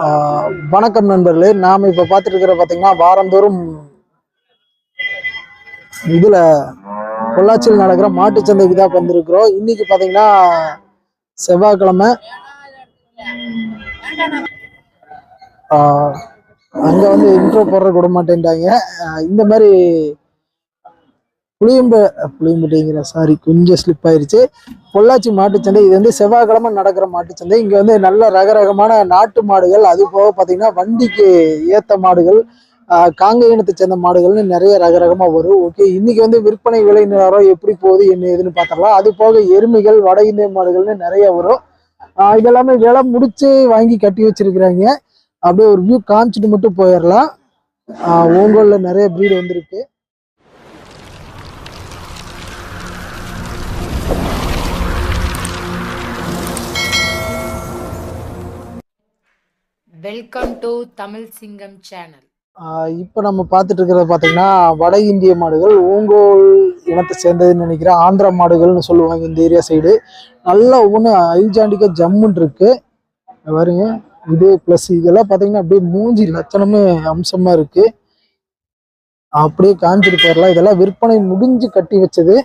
ஆஹ் வணக்கம் நண்பர்களே. நாம் இப்போ பார்த்துட்டு இருக்கிற பார்த்தீங்கன்னா வாரந்தோறும் இதில் பொள்ளாச்சியில் நடக்கிற மாட்டுச்சந்தைக்கு தான் வந்திருக்கிறோம். இன்னைக்கு பார்த்தீங்கன்னா செவ்வாய்க்கிழமை. அங்கே வந்து இன்ட்ரோ போடுற கூட மாட்டேன்ட்டாங்க. இந்த மாதிரி புளியம்ப புளியம்பட்டிங்கிற சாரி கொஞ்சம் ஸ்லிப் ஆயிருச்சு. பொள்ளாச்சி மாட்டுச்சந்தை இது வந்து செவ்வாய்க்கிழமை நடக்கிற மாட்டுச்சந்தை இங்க வந்து நல்ல ரக ரகமான நாட்டு மாடுகள் அது போக பாத்தீங்கன்னா வண்டிக்கு ஏத்த மாடுகள் காங்க இனத்தை சேர்ந்த மாடுகள்னு நிறைய ரக ரகமாக வரும். ஓகே இன்னைக்கு வந்து விற்பனை விலை நிலவரம் எப்படி போகுது என்ன ஏதுன்னு பார்த்தரலாம் அது போக எருமைகள் வட இந்திய மாடுகள்னு நிறைய வரும். இதெல்லாமே விலை முடிச்சு வாங்கி கட்டி வச்சிருக்கிறாங்க. அப்படியே ஒரு வியூ காமிச்சிட்டு மட்டும் போயிடலாம். ஓங்கோல்ல நிறைய ப்ரீடு வந்திருக்கு. வெல்கம் டு தமிழ் சிங்கம் சேனல் இப்போ நம்ம பார்த்துட்டு இருக்கிறது பார்த்தீங்கன்னா வட இந்திய மாடுகள் ஓங்கோல் இனத்தை சேர்ந்ததுன்னு நினைக்கிறேன். ஆந்திரா மாடுகள்னு சொல்லுவாங்க இந்த ஏரியா சைடு நல்லா ஒவ்வொன்று ஐஜாண்டிக்கா ஜம்முன்னு இருக்கு. வருங்க இது ப்ளஸ் இதெல்லாம் பார்த்தீங்கன்னா அப்படியே மூஞ்சி லட்சணமே அம்சமாக இருக்கு. அப்படியே காஞ்சிட்டு போயிடலாம் இதெல்லாம் விற்பனை முடிஞ்சு கட்டி வச்சது.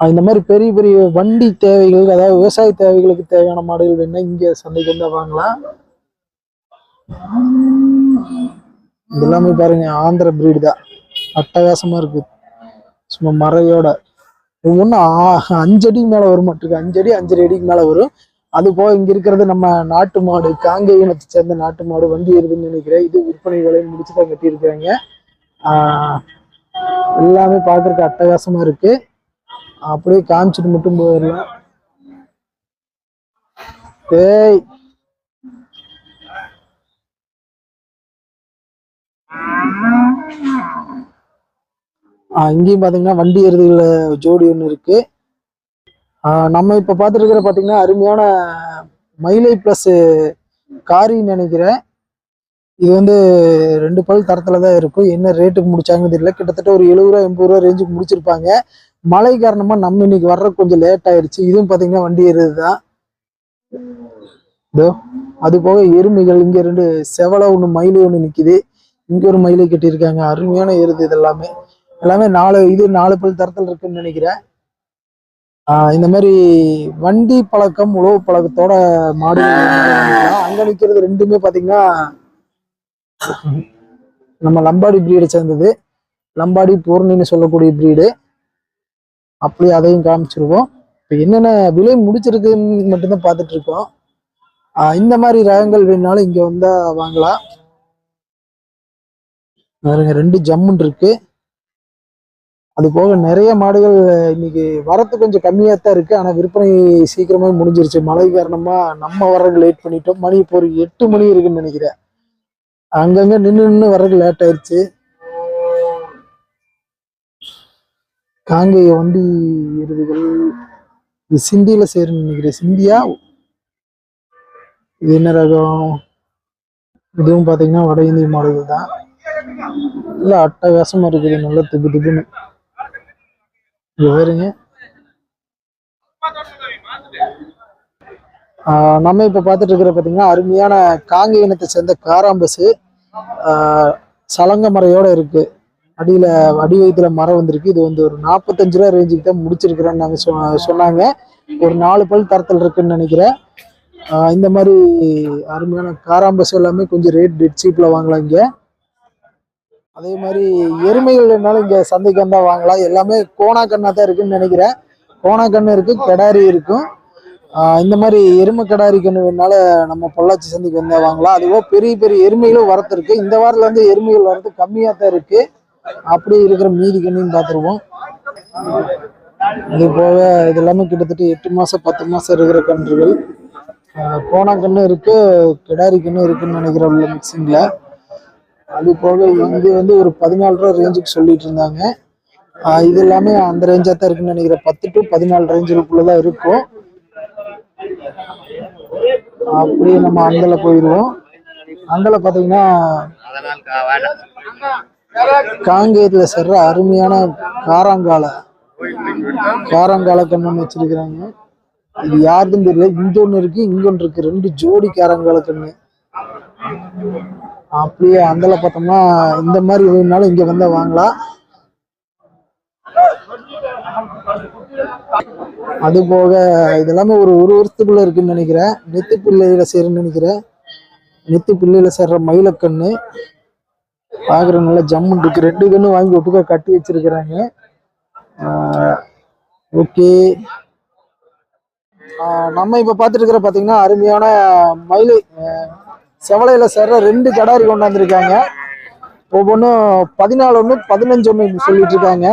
இந்த மாதிரி பெரிய பெரிய வண்டி தேவைகள் அதாவது விவசாய தேவைகளுக்கு தேவையான மாடுகள் வேணா இங்க சந்தைக்கு வந்து வாங்கலாம். இது எல்லாமே பாருங்க ஆந்திர பிரீடு தான். அட்டகாசமா இருக்கு. சும்மா மறையோட ஒன்றும் அஞ்சு அடிக்கு மேல வரும் மாட்டிருக்கு அஞ்சு அடி அஞ்சரை அடிக்கு மேல வரும். அது போக இங்க இருக்கிறது நம்ம நாட்டு மாடு காங்கை இனத்தை சேர்ந்த நாட்டு மாடு வண்டி இருக்குதுன்னு நினைக்கிறேன். இது விற்பனை விலை முடிச்சு தான் கட்டியிருக்காங்க ஆஹ் எல்லாமே பார்க்கறதுக்கு அட்டகாசமா இருக்கு. அப்படியே காமிச்சிட்டு மட்டும் போயிடலாம். ஏய். இங்கேயும் பாத்தீங்கன்னா வண்டி எருதுகள ஜோடி ஒன்று இருக்கு. நம்ம இப்ப பார்த்துட்டு இருக்கிற பாத்தீங்கன்னா அருமையான மயிலை பிளஸ் காரின்னு நினைக்கிறேன். இது வந்து ரெண்டு பல் தரத்துல தான் இருக்கும். என்ன ரேட்டுக்கு முடிச்சாங்கன்னு தெரியல. கிட்டத்தட்ட ஒரு எழுபது ரூபா எண்பது ரூபா ரேஞ்சுக்கு முடிச்சிருப்பாங்க. மழை காரணமா நம்ம இன்னைக்கு வர்ற கொஞ்சம் லேட் ஆயிடுச்சு இதுவும் பாத்தீங்கன்னா வண்டி எருது தான் இதோ அது போக எருமைகள் இங்க ரெண்டு செவலை ஒண்ணு மயிலு ஒண்ணு நிக்குது. இங்க ஒரு மயிலை கட்டியிருக்காங்க. அருமையான எருது இது எல்லாமே எல்லாமே நாலு இது நாலு பல் தரத்தில் இருக்குன்னு நினைக்கிறேன். ஆஹ் இந்த மாதிரி வண்டி பழக்கம் உழவு பழக்கத்தோட மாடு அங்க நிக்கிறது ரெண்டுமே பாத்தீங்கன்னா நம்ம லம்பாடி பிரீடை சேர்ந்தது. லம்பாடி பூர்ணின்னு சொல்லக்கூடிய பிரீடு அப்படியே அதையும் காமிச்சிருவோம். இப்போ என்னென்ன விலை முடிச்சிருக்குன்னு மட்டும்தான் பார்த்துட்டு இருக்கோம். இந்த மாதிரி ரகங்கள் வேணுனாலும் இங்கே வந்தால் வாங்கலாம். பாருங்க ரெண்டு ஜம்முன் இருக்கு. அது போக நிறைய மாடுகள் இன்னைக்கு வரத்து கொஞ்சம் கம்மியாக தான் இருக்கு. ஆனால் விற்பனை சீக்கிரமாக முடிஞ்சிருச்சு. மழை காரணமாக நம்ம வர்றதுக்கு லேட் பண்ணிட்டோம். மணி இப்போ ஒரு எட்டு மணி இருக்குன்னு நினைக்கிறேன். அங்கங்கே நின்று நின்று வர்றதுக்கு லேட் ஆயிடுச்சு காங்கேய வண்டி விருதுகள் இது சிந்தியில சேருன்னு நினைக்கிறேன். சிந்தியா? இது என்ன ரகம்? இதுவும் பாத்தீங்கன்னா வட இந்திய மாடுகள் தான். நல்ல அட்டகாசமாக இருக்குது. நல்லா திப்பு திப்புன்னு இங்கே பாருங்க. நம்ம இப்போ பார்த்துட்டு இருக்கிற பாத்தீங்கன்னா அருமையான காங்கை இனத்தை சேர்ந்த காராம் பஸ்ஸு சலங்க மரையோட இருக்கு. அடியில் அடி வயிற்றுல மரம் வந்திருக்கு. இது வந்து ஒரு நாற்பத்தஞ்சு ரூபா ரேஞ்சுக்கு தான் முடிச்சிருக்கிறேன்னு நாங்கள் சொ- சொன்னாங்க. ஒரு நாலு பல் தரத்தில் இருக்குன்னு நினைக்கிறேன். இந்த மாதிரி அருமையான காராம்பஸ் எல்லாமே கொஞ்சம் ரேட் டெட் சீப்பில் வாங்கலாம் இங்கே. அதே மாதிரி எருமைகள் என்னாலும் இங்கே சந்தைக்கு வந்தால் வாங்கலாம். எல்லாமே கோணா கண்ணா தான் இருக்குன்னு நினைக்கிறேன். கோணா கண்ணு இருக்குது கெடாரி இருக்கும். இந்த மாதிரி எருமை கடாரி கண்ணு வேணால நம்ம பொள்ளாச்சி சந்தைக்கு வந்தால் வாங்கலாம். அதுவோ பெரிய பெரிய எருமைகளும் வரத்து இருக்குது இந்த வாரத்தில் வந்து எருமைகள் வரது கம்மியாக தான் இருக்குது அப்படியே இருக்கிற மீதி கண்ணின்னு பார்த்துருவோம். இது போக இது எல்லாமே கிட்டத்தட்ட எட்டு மாசம் பத்து மாசம் இருக்கிற கன்றுகள். ஆஹ் கோணா கண்ணு இருக்கு கிடாரி கண்ணு இருக்குன்னு நினைக்கிறேன் உள்ள மிக்சிங்கில் அது போக இங்கே வந்து ஒரு பதினாலு ரூபா ரேஞ்சுக்கு சொல்லிட்டு இருந்தாங்க. இது எல்லாமே அந்த ரேஞ்சாக தான் இருக்குன்னு நினைக்கிறேன். பத்து டு பதினாலு ரேஞ்சுக்குள்ளதான் இருக்கும். அப்படியே நம்ம அந்தல போயிடுவோம். அந்தல பார்த்தீங்கன்னா காங்கேயத்துல செர்ற அருமையான காராங்கால. காரங்கால கண்ணன் வச்சிருக்கிறாங்க. இது யாருக்கும் தெரியல. இங்க ஒண்ணு இருக்கு இங்க ஒன்று இருக்கு. ரெண்டு ஜோடி காரங்கால கண்ணு. அப்படியே அந்தல பார்த்தோம்னா இந்த மாதிரி வேணும்னாலும் இங்க வந்தா வாங்கலாம். அது போக இதெல்லாமே ஒரு ஒரு வருஷத்துக்குள்ள இருக்குன்னு நினைக்கிறேன். நெத்து பிள்ளையில சேருன்னு நினைக்கிறேன். நெத்து பிள்ளையில சேர்ற மயிலக்கண்ணு. பாக்குற நல்லா ஜம்முன் இருக்கு. ரெண்டு கண்ணும் வாங்கி ஒட்டுக்கா கட்டி வச்சிருக்கிறாங்க. ஓகே. நம்ம இப்ப பார்த்துட்டு இருக்கிற பாத்தீங்கன்னா அருமையான மயிலை செவலையில சேர்ற ரெண்டு கடாரி கொண்டாந்துருக்காங்க. ஒவ்வொன்றும் பதினாலு ஒன்று பதினஞ்சு ஒன்று சொல்லிட்டு இருக்காங்க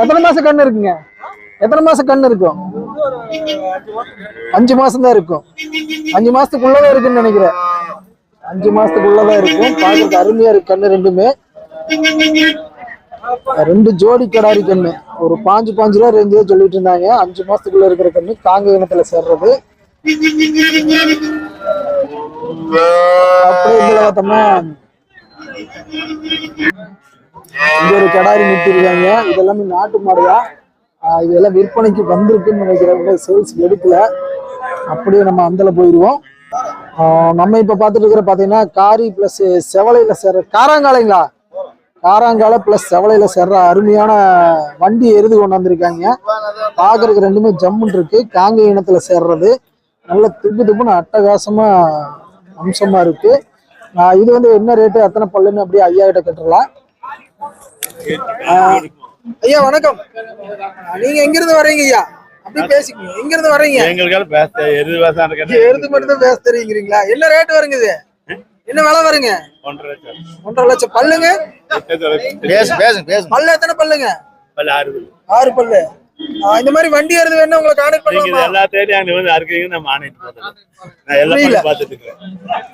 எத்தனை மாசம் கண்ணு இருக்குங்க? எத்தனை மாசம் கண்ணு இருக்கும்? அஞ்சு மாசம் தான் இருக்கும். அஞ்சு மாசத்துக்குள்ளதான் இருக்குன்னு நினைக்கிறேன். அஞ்சு மாசத்துக்குள்ளதான் இருக்கும். பாக்குறதுக்கு அருமையா இருக்கு கண்ணு ரெண்டுமே. ரெண்டு ஜோடி கடாரி கண்ணு. ஒரு பாஞ்சு பாஞ்சு ரூபா ரேஞ்சு சொல்லிட்டு இருந்தாங்க. அஞ்சு மாசத்துக்குள்ள இருக்கிற கண்ணு காங்க இனத்துல சேர்றது. அப்படியே பார்த்தோம்னா இங்க ஒரு கடாரி நிறுத்திருக்காங்க. இதெல்லாமே நாட்டு மாடுதா. இதெல்லாம் விற்பனைக்கு வந்திருக்குன்னு நினைக்கிறேன். சேல்ஸ் எடுக்கல. அப்படியே நம்ம அந்தல போயிடுவோம் நம்ம இப்ப பார்த்துட்டு இருக்கிற பாத்தீங்கன்னா காரி பிளஸ் செவலையில சேர்ற காராங்காலைங்களா? காராங்கால பிளஸ் செவலையில சேர்ற அருமையான வண்டி எருது கொண்டு வந்திருக்காங்க. பாக்குறதுக்கு ரெண்டுமே ஜம்முன் இருக்கு. காங்க இனத்துல சேர்றது. நல்ல திப்பு திப்புன்னு அட்டகாசமா அம்சமா இருக்கு. இது வந்து என்ன ரேட்டு எத்தனை பல்லுன்னு அப்படியே ஐயா கிட்ட கட்டுறலாம் ஐயா வணக்கம். நீங்க எங்கிருந்து வர்றீங்க ஐயா? அப்படி பேசிக்கங்க. எங்க இருந்து வர்றீங்க? எங்களுக்கால பேச எருது பேச இங்க எருது மட்டும் தான் பேச தெரியுங்கிறீங்களா? என்ன ரேட் வருங்க இது? என்ன விலை வருங்க? ஒன்றரை லட்சம். ஒன்றரை லட்சம் பல்லுங்க. பேசு பேசுங்க பேசுங்க. பல்லு எத்தனை பல்லுங்க? பல்லு ஆறு பல்லு. ஆறு பல்லு. இந்த மாதிரி வண்டி எருது வேணும் உங்களை கான்டாக்ட் பண்ணலாமா? எல்லா தேடியும் அங்க வந்து நான் ஆணையிட்டு போட்டேன் நான் எல்லா பார்த்துட்டு இருக்கேன்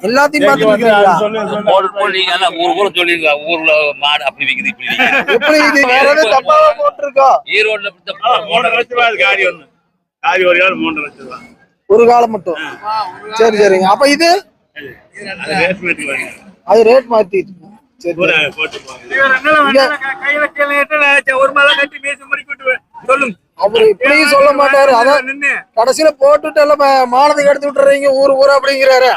எல்லாத்தையும் பார்த்துட்டு போடு நீங்க எல்லாம் ஊர் ஊர் சொல்லிருங்க. ஊர்ல மாடு அப்படி விக்குது இப்படி எப்படி இது? வேற எதுவும் தப்பாவா போட்டிருக்கோம் ஈரோட்ல மூன்றரை லட்சம் ரூபாய் அது காடி ஒண்ணு. காடி ஒரு காலம் மூன்றரை லட்சம் ரூபாய். ஒரு காலம் மட்டும்? சரி சரிங்க. அப்ப இது? அது ரேஸ்மேட்டுக்கு வாங்க. அது ரேட் மாத்திட்டு. அவரு இப்படியும் சொல்ல மாட்டாரு. அதான் நின்னு கடைசியில போட்டுட்டு எல்லாம் மானத்துக்கு எடுத்து விட்டுறீங்க ஊர் ஊர் அப்படிங்கிறாரு.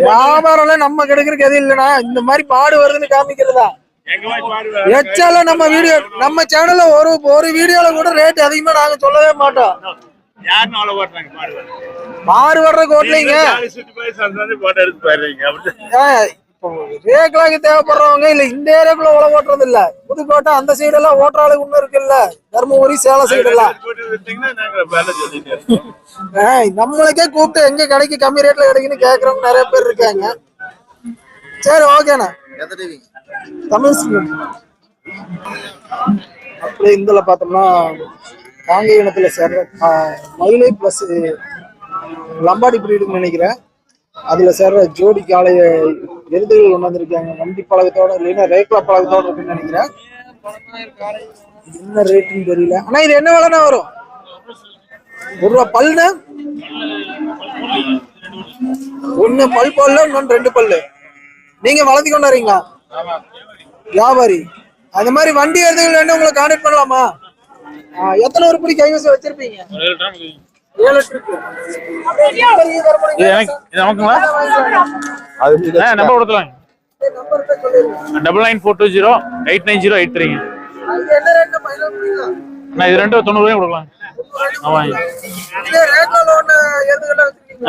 வியாபாரம் எல்லாம் நம்ம கிடைக்கிறதுக்கு எதுவும் இல்லைனா இந்த மாதிரி பாடு வருதுன்னு காமிக்கிறதா? எங்க போய் பாருங்க எச்சால நம்ம வீடியோ நம்ம சேனல்ல ஒரு ஒரு வீடியோல கூட ரேட் அதிகமா நாங்க சொல்லவே மாட்டோம். யாருன்னு அவ்வளவு ஓட்டுறாங்க? பாருங்க மாறு வர்ற கோட்லைங்க சுத்தி போய் சந்தாந்து போட்டோ எடுத்து போயிடுறீங்க. அப்படி. இப்போ ரேக்லாக்கு தேவைப்படுறவங்க இல்ல இந்த ஏரியாக்குள்ள உழவு ஓட்டுறது இல்ல. புதுக்கோட்டை அந்த சைடு எல்லாம் ஓட்டுற ஆளு இன்னும் இருக்குல்ல. தருமபுரி சேலம் சைடு எல்லாம். நம்மளுக்கே கூப்பிட்டு எங்க கடைக்கு கம்மி ரேட்ல கிடைக்குன்னு கேக்குறவங்க நிறைய பேர் இருக்காங்க. சரி ஓகேண்ணா தமிழ் அப்படியே இந்தில் பார்த்தோம்னா காங்கை இனத்துல சேர்ற மயிலை பிளஸ் லம்பாடி பிரீடுன்னு நினைக்கிறேன். அதுல சேர்ற ஜோடி காளைய எருதுகள் கொண்டு வந்திருக்காங்க வண்டி பழக்கத்தோட இல்லைன்னா ரேக்லா பழக்கத்தோட இருக்குன்னு நினைக்கிறேன். என்ன ரேட்டுன்னு தெரியல. ஆனா இது என்ன விலைண்ணா வரும்? ஒரு ரூபா பல்லுண்ணா? ஒண்ணு பல் பல்லு இன்னொன்னு ரெண்டு பல்லு. நீங்க வளர்த்தி கொண்டு வரீங்களா வியாபாரி. அந்த மாதிரி வண்டி எதுவும் வேணும் உங்களை கான்டாக்ட் பண்ணலாமா? எத்தனை உருப்படி கைவசம் வச்சிருப்பீங்க? ஏழு நமக்குங்களா? நம்பர் சொல்லிருங்க. Double nine four two zero eight nine zero eight த்ரீங்க? நான் இது ரெண்டு தொண்ணூறு ரூபாய். கொடுக்கலாம் ஆமாங்க?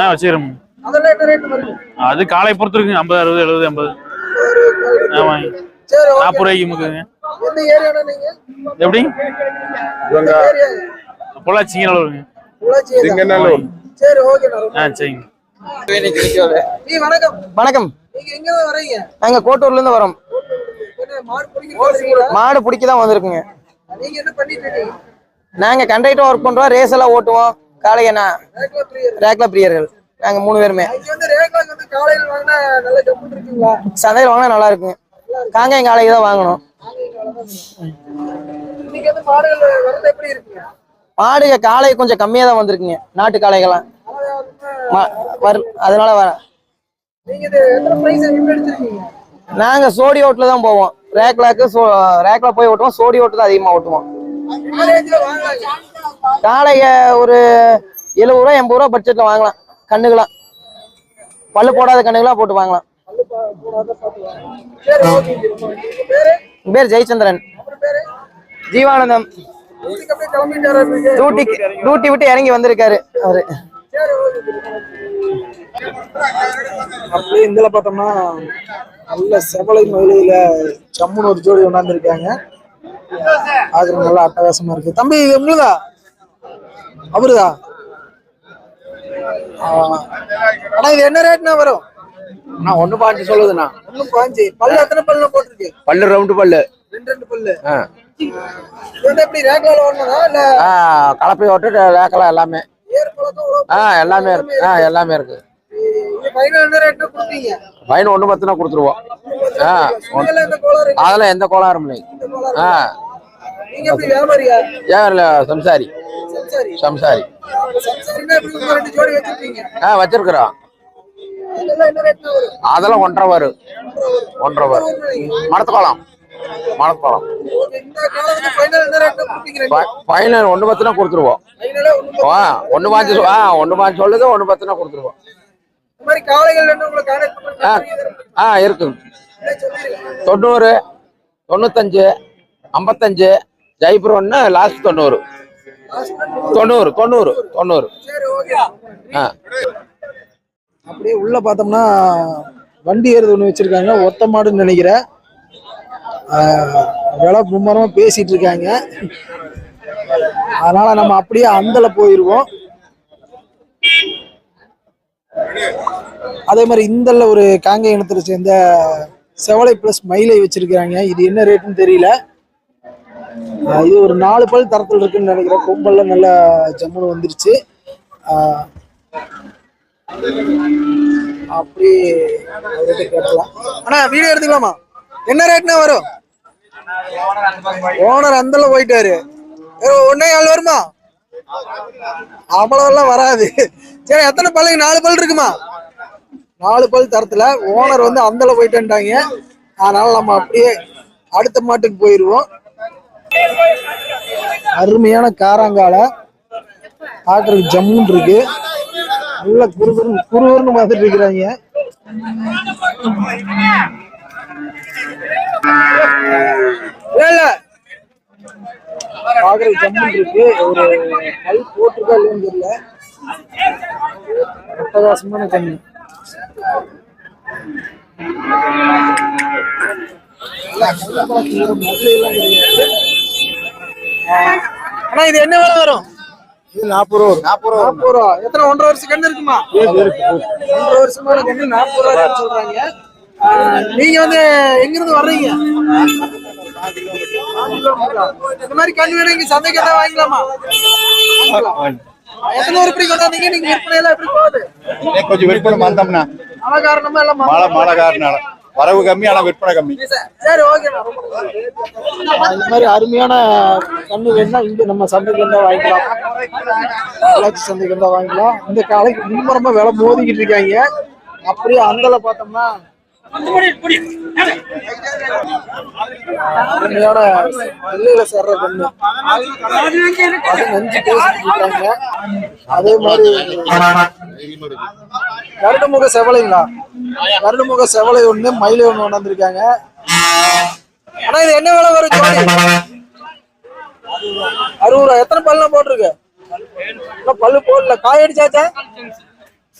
ஆ வச்சுக்கிறோம்? அது காலை பொறுத்து இருக்குங்க. ஐம்பது அறுபது எழுபது எண்பது. ஆமாங்க. நாற்பது ரூபாய்க்கு முக்குங்க எந்த ஏரியாண்ணா நீங்க? எப்படி? பொள்ளாச்சி ஏரியா. சரி ஓகேண்ணா ஆ சரிங்க. நீ வணக்கம். வணக்கம். நீங்க எங்க இருந்து வரீங்க நாங்க கோட்டூர்ல இருந்து வரோம் மாடு பிடிக்க வரீங்களா மாடு பிடிக்க தான் வந்திருக்குங்க. நீங்க என்ன பண்ணிட்டு இருக்கீங்க? நாங்க கண்டக்டர் ஒர்க் பண்றோம். ரேஸ் எல்லாம் ஓட்டுவோம். காளையண்ணா ரேக்லா பிரியர் ரேக்லா பிரியர்கள். நாங்க மூணு பேருமே. இங்க வந்து ரேக்லா வந்து காலையில் வாங்கினா நல்ல கம்மிட்டு இருக்கீங்களா சந்தையில் வாங்கினா நல்லா இருக்குங்க. காங்காயம் காளைக்கு தான் வாங்கணும். மாடுக காளை கொஞ்சம் கம்மியா தான் வந்திருக்குங்க. நாட்டு காளைகள்லாம். அதனால வர நீங்க சோடி ஓட்டுல தான் போவோம். ரேக்லாக்கு ரேக்ல போய் ஓட்டுவோம். சோடி ஓட்டு தான் அதிகமா ஓட்டுவோம். காளைய ஒரு எழுபது ரூபா எண்பது ரூபா பட்ஜெட்ல வாங்கலாம். கண்ணுகளாம் பல்லு போடாத கண்ணுகளா போட்டு வாங்கலாம். உங்க என் பேர் ஜெயச்சந்திரன். ஜீவானந்தம். வீட்டுக்கு டியூட்டி டியூட்டி விட்டு இறங்கி வந்திருக்காரு அவரு. அப்படியே இதுல பார்த்தோம்னா நல்ல செவலை மயிலையில சம்முன்னு ஒரு ஜோடி கொண்டாந்துருக்காங்க அது நல்லா அட்டகாசமா இருக்கு. தம்பி இது உங்களுதா? அவருதா? ஆனா இது என்ன ரேட்னா வரும்? நான் ஒண்ணு பாஞ்சு சொல்லுதுண்ணா. ஒண்ணு பாஞ்சு பல்லு எத்தனை பல்லு போட்டிருக்கு? பல்லு ரவுண்டு பல்லு. ரெண்டு ரெண்டு பல்லு. எப்படி ரேக்லால ஓடணும்னா இல்ல? ஆ கலப்பை ஓட்டு ரேக்கலாம் எல்லாமே. ஆ எல்லாமே இருக்கு. ஆ எல்லாமே இருக்கு. ஃபைன் ஒண்ணு பத்துனா கொடுத்துருவோம். ஆ அதெல்லாம் எந்த கோளாறும் இல்லை. ஆ. ஏன் சம்சாரி. சரி சம்சாரி. ஆ வச்சிருக்கிறோம். அதெல்லாம் ஒன்றரை வரும் ஒன்றரை வரும் மணத்துக்கோளம் மணத்துக்கோளம் ஃபைனல் ஒன்று ஒண்ணு பத்துனா கொடுத்துருவோம். ஒண்ணு ஆ ஒன்று பாஞ்சு ஆ ஒண்ணு பாஞ்சு சொல்லுது ஒண்ணு பத்துனா கொடுத்துருவோம். ஆ ஆ இருக்கு. தொண்ணூறு தொண்ணூத்தஞ்சு ஐம்பத்தஞ்சு ஜெய்புரம் ஒன்று லாஸ்ட் தொண்ணூறு. தொண்ணூறு தொண்ணூறு தொண்ணூறு. ஆ. அப்படியே உள்ள பார்த்தோம்னா வண்டி ஏறுது ஒன்று வச்சிருக்காங்க. ஒத்த மாடுன்னு நினைக்கிறேன் விலை மும்மரமா பேசிட்டு இருக்காங்க. அதனால நம்ம அப்படியே அந்தல போயிருவோம். அதே மாதிரி இந்தல ஒரு காங்கை இனத்தை சேர்ந்த செவலை பிளஸ் மயிலை வச்சிருக்கிறாங்க. இது என்ன ரேட்டுன்னு தெரியல. இது ஒரு நாலு பல் தரத்தில் இருக்குன்னு நினைக்கிறேன். கொம்பல்ல நல்லா ஜம்முன்னு வந்துருச்சு. அப்படி அவர்கிட்ட கேட்கலாம். அண்ணா வீடியோ எடுத்துக்கலாமா? என்ன ரேட்னா வரும்? ஓனர் அந்தல போயிட்டாரு. ஏ, ஆள் வருமா? அவ்வளவெல்லாம் வராது. சரி எத்தனை பல்லுங்க நாலு பல் இருக்குமா? நாலு பல் தரத்துல. ஓனர் வந்து அந்தல போயிட்டேன்ட்டாங்க. அதனால நம்ம அப்படியே அடுத்த மாட்டுக்கு போயிடுவோம் அருமையான காராங்கால. பாக்குறதுக்கு ஜம்முன்னு இருக்கு. நல்லா குறுகுறு குறுகுறுன்னு பார்த்துட்டு இருக்கிறாங்க. இல்ல, இல்ல ஜம்முன்னு இருக்கு. ஒரு கல் போட்டிருக்கா இல்லைன்னு தெரியல. பிரகாசமான கண்ணு ஆனா இது என்ன விலை வரும்? நாற்பது ரூபா. நாற்பது நாற்பது ரூபா. எத்தனை? ஒன்றரை வருஷம் கண்ணு இருக்குமா ஒன்றரை வருஷமான கண்ணு நாற்பது ரூபா சொல்றாங்க. நீங்க வந்து எங்க இருந்து வர்றீங்க? இந்த மாதிரி கண்ணு வேணும் இங்க சந்தைக்கு வாங்கிக்கலாமா? வாங்கிக்கலாம். எத்தனை உருப்படி கொண்டாந்தீங்க? நீங்க விற்பனை எல்லாம் எப்படி போகுது? கொஞ்சம் விற்பனை மந்தம்னா மழை காரணமா எல்லாம் மழை மழை காரணம். வரவு கம்மி ஆனா விற்பனை கம்மி. சரி ஓகே இந்த மாதிரி அருமையான கண்ணு வேணும்னா இங்க நம்ம சந்தைக்கு இருந்தா வாங்கிக்கலாம். பொள்ளாச்சி சந்தைக்கு இருந்தா வாங்கிக்கலாம். இந்த காலைக்கு மும்மரமா விலை மோதிக்கிட்டு இருக்காங்க. அப்படியே அந்தல பார்த்தோம்னா அருமையான வெள்ளையில சேர்ற அது நஞ்சு பேசிட்டு இருக்காங்க அதே மாதிரி கருடுமுக செவலைங்களா? கருடுமுக செவலை ஒண்ணு மயிலை ஒண்ணு கொண்டாந்துருக்காங்க ஆனா இது என்ன விலை வரும் அறுபது ரூபா. எத்தனை பல்லாம் போட்டிருக்கு? பல்லு போடல. காய் அடிச்சாச்சா?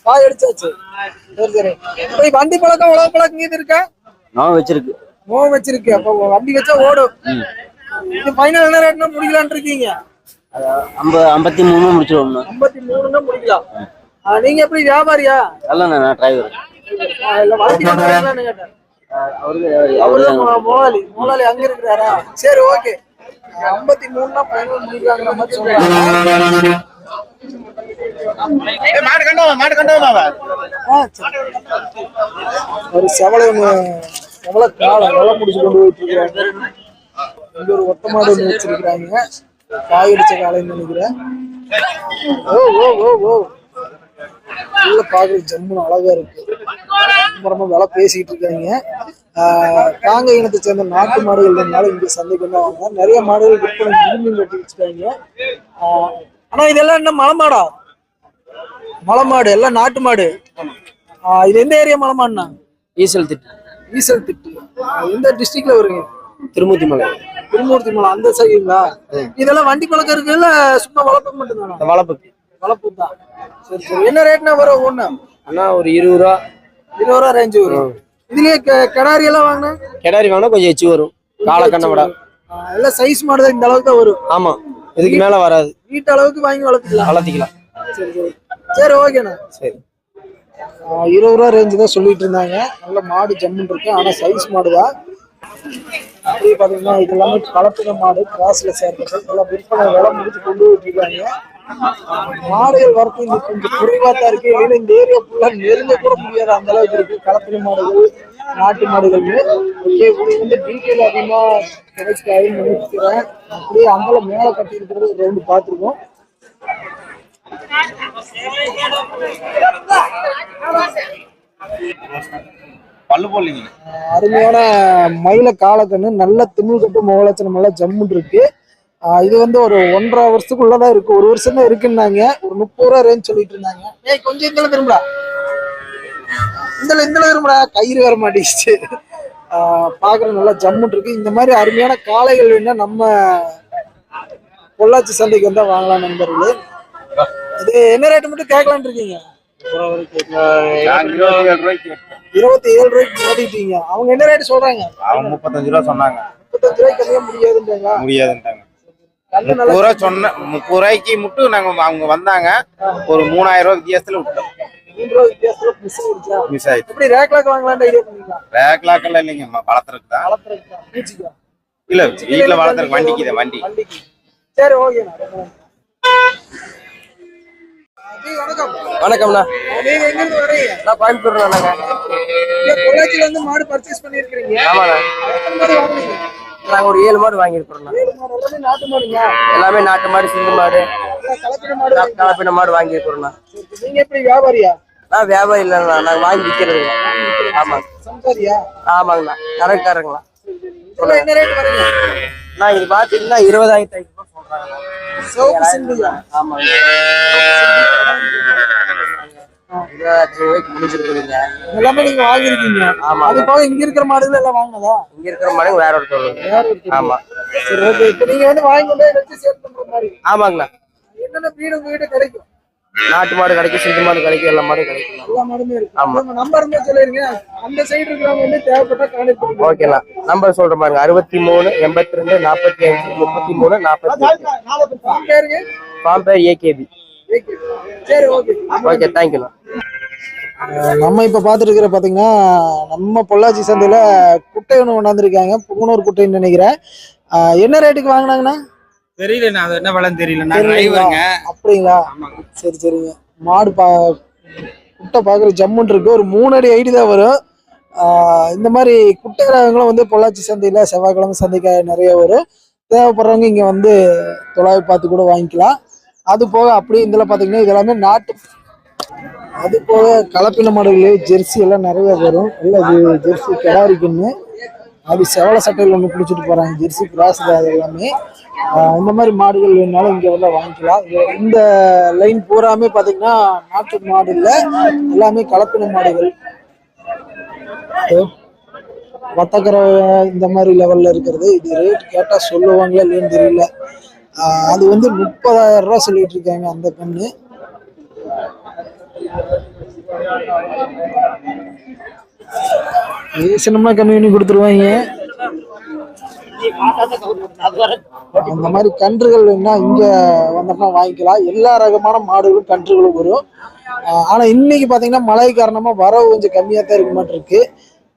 காய் அடிச்சாச்சு. சரி சரி. இப்ப வண்டி பழக்கம் உழவு பழக்கம் இது இருக்கா? நான் வச்சிருக்கு. மோ வச்சிருக்கு. அப்போ வண்டி வச்சா ஓடும். இது ஃபைனல் என்ன ரேட்னா முடிக்கலாம்னு இருக்கீங்க? ஐம்பது ஐம்பத்தி மூணு முடிச்சிருவோம்ண்ணா ஐம்பத்தி மூணுன்னா முடிக்கலாம். நீங்க எப்படி வியாபாரியா? நான் டிரைவர் முதலாளி முதலாளி அங்க இருக்கிறாரா? சரி ஓகே. ஐம்பத்தி மூணுனா ஃபைனல் முடிக்கலாங்கிற மாதிரி சொல்றாங்க. மாடு கண்டவன் மாடு கண்டவன் ஆ, சரி. ஒரு செவலை செவலை காலை வெலை முடிச்சு கொண்டு போயிட்டு இருக்காங்க இங்க ஒரு ஒத்த மாடு ஒண்ணு வச்சிருக்கிறாங்க. காய் அடிச்ச காலைன்னு நினைக்கிறேன். ஓ ஓ ஓ ஓ. உள்ள பாக்குறது ஜம்முன்னு அழகா இருக்கு. ரொம்ப ரொம்ப விலை பேசிட்டு இருக்காங்க. காங்க இனத்தை சேர்ந்த நாட்டு மாடுகள் இருந்தாலும் இங்க சந்தைக்கு வந்து நிறைய மாடுகள் விற்பனை விரும்பி கட்டி வச்சுட்டாங்க ஆனா இதெல்லாம் என்ன மலை மாடா? மலை மாடு எல்லாம் நாட்டு மாடு. இது எந்த ஏரியா மலை மாடுண்ணா? ஈசல் திட்டு. ஈசல் திட்டு. எந்த டிஸ்ட்ரிக்ட்ல வருங்க? திருமூர்த்தி மலை திருமூர்த்தி மலை அந்த சைடுங்களா இதெல்லாம் வண்டி பழக்கம் இருக்கு இல்ல சும்மா வளர்ப்பு மட்டும்தானா? வளர்ப்பு வளர்ப்பு தான் சரி சரி. என்ன ரேட்னா வரும் ஒண்ணு அண்ணா ஒரு இருபது ரூபா. இருபது ரூபா ரேஞ்சு வரும். இதுலயே கிடாரி எல்லாம் வாங்கினா? கிடாரி வாங்கினா கொஞ்சம் எச்சு வரும். காலை கண்ணை விட. எல்லாம் சைஸ் மாடு தான் இந்த அளவுக்கு தான் வரும். ஆமா. இதுக்கு மேல வராது. வீட்டு அளவுக்கு வாங்கி வளர்த்துக்கலாம். வளர்த்திக்கலாம். சரி சரி. சரி ஓகேண்ணா சரி. இருபது ரூபா ரேஞ்சு தான் சொல்லிட்டு இருந்தாங்க. நல்ல மாடு ஜம்முன்னு இருக்கு. ஆனா சைஸ் மாடு தான். அப்படியே பார்த்தீங்கன்னா இது எல்லாமே கலப்பின மாடு கிராஸ்ல சேர்ந்தது. நல்லா விற்பனை வேலை முடிச்சு கொண்டு விட்டுருக்காங்க மாடுகள் வரத்து இங்க கொஞ்சம் குறைவா தான் இருக்கு. இல்லைன்னா இந்த ஏரியா ஃபுல்லா நெருங்க கூட முடியாது அந்த அளவுக்கு இருக்கு. கலப்பின மாடுகள் நாட்டு மாடுகள். ஓகே உங்களுக்கு வந்து டீட்டெயில் அதிகமா கிடைக்காதுன்னு நினைச்சுக்கிறேன் அப்படியே அம்பலம் மேல கட்டி இருக்கிறது ஒரு Thank பார்த்துருக்கோம். பல்லு போடலீங்க அருமையான மயில காலக்கண்ணு நல்ல திமிழ் கட்டு முகலட்சணம் எல்லாம் ஜம்முன்னு இருக்கு. இது வந்து ஒரு ஒன்றரை வருஷத்துக்குள்ளதான் இருக்கு. ஒரு வருஷம் தான் இருக்குன்னாங்க. ஒரு முப்பது ரூபா ரேஞ்ச் சொல்லிட்டு இருந்தாங்க. ஏய் கொஞ்சம் இந்த திரும்படா. இந்த இந்த திரும்படா. கயிறு வர மாட்டேங்குச்சு பாக்குற நல்லா ஜம்முன்னு இருக்கு. இந்த மாதிரி அருமையான காளைகள் வேணா நம்ம பொள்ளாச்சி சந்தைக்கு வந்தா வாங்கலாம் நண்பர்களே. இது என்ன ரேட்டு மட்டும் கேட்கலான் இருக்கீங்க? இருபத்தி ஏழு ரூபாய்க்கு அவங்க என்ன ரேட் சொல்றாங்க? அவங்க முப்பத்தஞ்சு ரூபா சொன்னாங்க. முப்பத்தஞ்சு ரூபாய்க்கு முடியாதுன்றாங்களா? முப்பது ரூபா சொன்ன முப்பது ரூபாய்க்கு மட்டும் நாங்க அவங்க வந்தாங்க. ஒரு மூணாயிரம் ரூபாய் வித்தியாசத்துல விட்டோம். மிஸ் ஆயிடுச்சா? மிஸ் ஆயிடுச்சு. எப்படி ரேக் லாக் வாங்கலாம்னு ஐடியா பண்ணீங்களா ரேக்லாக்கெல்லாம் இல்லைங்க வளர்த்துறதுக்கு தான். இல்ல வீட்டுல வளர்த்துறதுக்கு வண்டிக்கு வண்டி. சரி ஓகேண்ணா வணக்கம்ண்ணா. நீங்க எங்க இருந்து வரீங்க நான் இங்க பொள்ளாச்சில இருந்து மாடு பர்ச்சேஸ் பண்ணிருக்கீங்க நாங்க ஒரு ஏழு மாடு மாடு எல்லாமே நாட்டு மாடுங்களா? எல்லாமே நாட்டு மாடு சிந்து மாடு கலப்பின மாடு வாங்கி- கலப்பின மாடு வாங்கியிருக்கிறோம்ண்ணா சரி, நீங்க எப்படி வியாபாரியா? நான் வியாபாரம் இல்லைண்ணா. நாங்க வாங்கி விற்கிறதுங்க ஆமாங்க. சம்சாரியா? ஆமாங்கண்ணா. கரெக்டாருங்களா என்ன ரேட் வரீங்க நான் இது பாத்தீங்கன்னா இருபதாயிரத்தி ஐநூறு ரூபாய் சொல்றாங்க ஆமாங்க இருபதாயிரத்தி ரூபாய்க்கு முடிஞ்சிருக்குதுங்க எல்லாமே நீங்க வாங்கிருக்கீங்க ஆமா. அது போக இங்க இருக்கிற மாடுகள் எல்லாம் வாங்கினதா இங்க இருக்கிற மாடுங்க வேற ஒருத்தர். ஆமா. சரி ஓகே இப்போ நீங்க வந்து வாங்கி கொண்டு போய் வச்சு சேல் பண்ற மாதிரி. ஆமாங்கண்ணா. என்னென்ன வீடு உங்க வீட்டு கிடைக்கும்? நாட்டு மாடு கிடைக்கும் சிந்து மாடு கிடைக்கும் எல்லா மாடும் கிடைக்கும். எல்லா மாடுமே இருக்கு. ஆமா. நம்ம நம்பர் இருந்தா சொல்லிருங்க. அந்த சைடு இருக்கிறவங்க வந்து தேவைப்பட்டா கான்டாக்ட் பண்ணுங்க. ஓகேண்ணா. நம்பர் சொல்ற பாருங்க. அறுபத்தி மூணு எண்பத்தி ரெண்டு நாற்பத்தி அஞ்சு முப்பத்தி மூணு நாற்பத்தி பேருங்க ஃபார்ம் பேர் ஏகேபி ஓகே ஓகே தேங்க்யூண்ணா நம்ம இப்ப பாத்துட்டு இருக்கிற பாத்தீங்கன்னா நம்ம பொள்ளாச்சி சந்தையில குட்டை ஒண்ணு கொண்டாந்துருக்காங்க. புங்கனூர் குட்டைன்னு நினைக்கிறேன். என்ன ரேட்டுக்கு வாங்கினாங்கண்ணா? தெரியல அது என்ன பழம் தெரியல. நான் தெரியலைங்களா? டிரைவருங்க அப்படிங்களா? சரி சரிங்க. மாடு பா குட்டை பார்க்குற ஜம்முன் இருக்கு. ஒரு மூணு அடி ஐடி தான் வரும். இந்த மாதிரி குட்டை கிரகங்களும் வந்து பொள்ளாச்சி சந்தையில் செவ்வாய்க்கிழமை சந்தைக்கு நிறைய வரும். தேவைப்படுறவங்க இங்கே வந்து தொலாவி பார்த்து கூட வாங்கிக்கலாம். அது போக அப்படியே இதில் பார்த்தீங்கன்னா இது எல்லாமே நாட்டு அது போக கலப்பின மாடுகள் ஜெர்சி எல்லாம் நிறைய வரும். இல்லை இது ஜெர்சி கிடாரிக்குன்னு. அது செவல சட்டையில் ஒன்று பிடிச்சிட்டு போகிறாங்க ஜெர்சி கிராஸ் அது எல்லாமே. இந்த மாதிரி மாடுகள் வேணுனாலும் இங்கே வந்து வாங்கிக்கலாம். இந்த லைன் பூராமே பார்த்தீங்கன்னா நாட்டு மாடு இல்லை எல்லாமே கலப்பின மாடுகள். வத்தக்கரை இந்த மாதிரி லெவலில் இருக்கிறது. இது ரேட் கேட்டால் சொல்லுவாங்களா இல்லைன்னு தெரியல. அது வந்து முப்பதாயிரம் ரூபா சொல்லிட்டு இருக்காங்க அந்த பெண்ணு. பேசணுமா கம்மி பண்ணி கொடுத்துருவாங்க. அந்த மாதிரி கன்றுகள் வேணா இங்க வந்தோம்னா வாங்கிக்கலாம். எல்லா ரகமான மாடுகளும் கன்றுகளும் வரும். ஆனா இன்னைக்கு பாத்தீங்கன்னா மழை காரணமா வரவு கொஞ்சம் கம்மியா தான் இருக்க மாட்டிருக்கு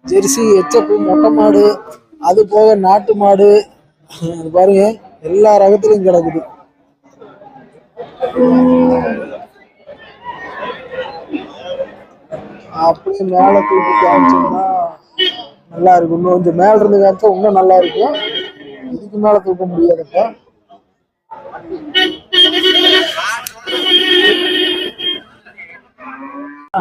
ஜெர்சி எச்சப்பு மொட்டை மாடு அது போக நாட்டு மாடு. பாருங்க. எல்லா ரகத்திலையும் கிடக்குது. அப்படியே மேலே தூக்கி காமிச்சோம்னா நல்லா இருக்கும். இன்னும் கொஞ்சம் மேல இருந்து காமிச்சா இன்னும் நல்லா இருக்கும். இதுக்கு மேல தூக்க முடியாதுப்ப. ஆ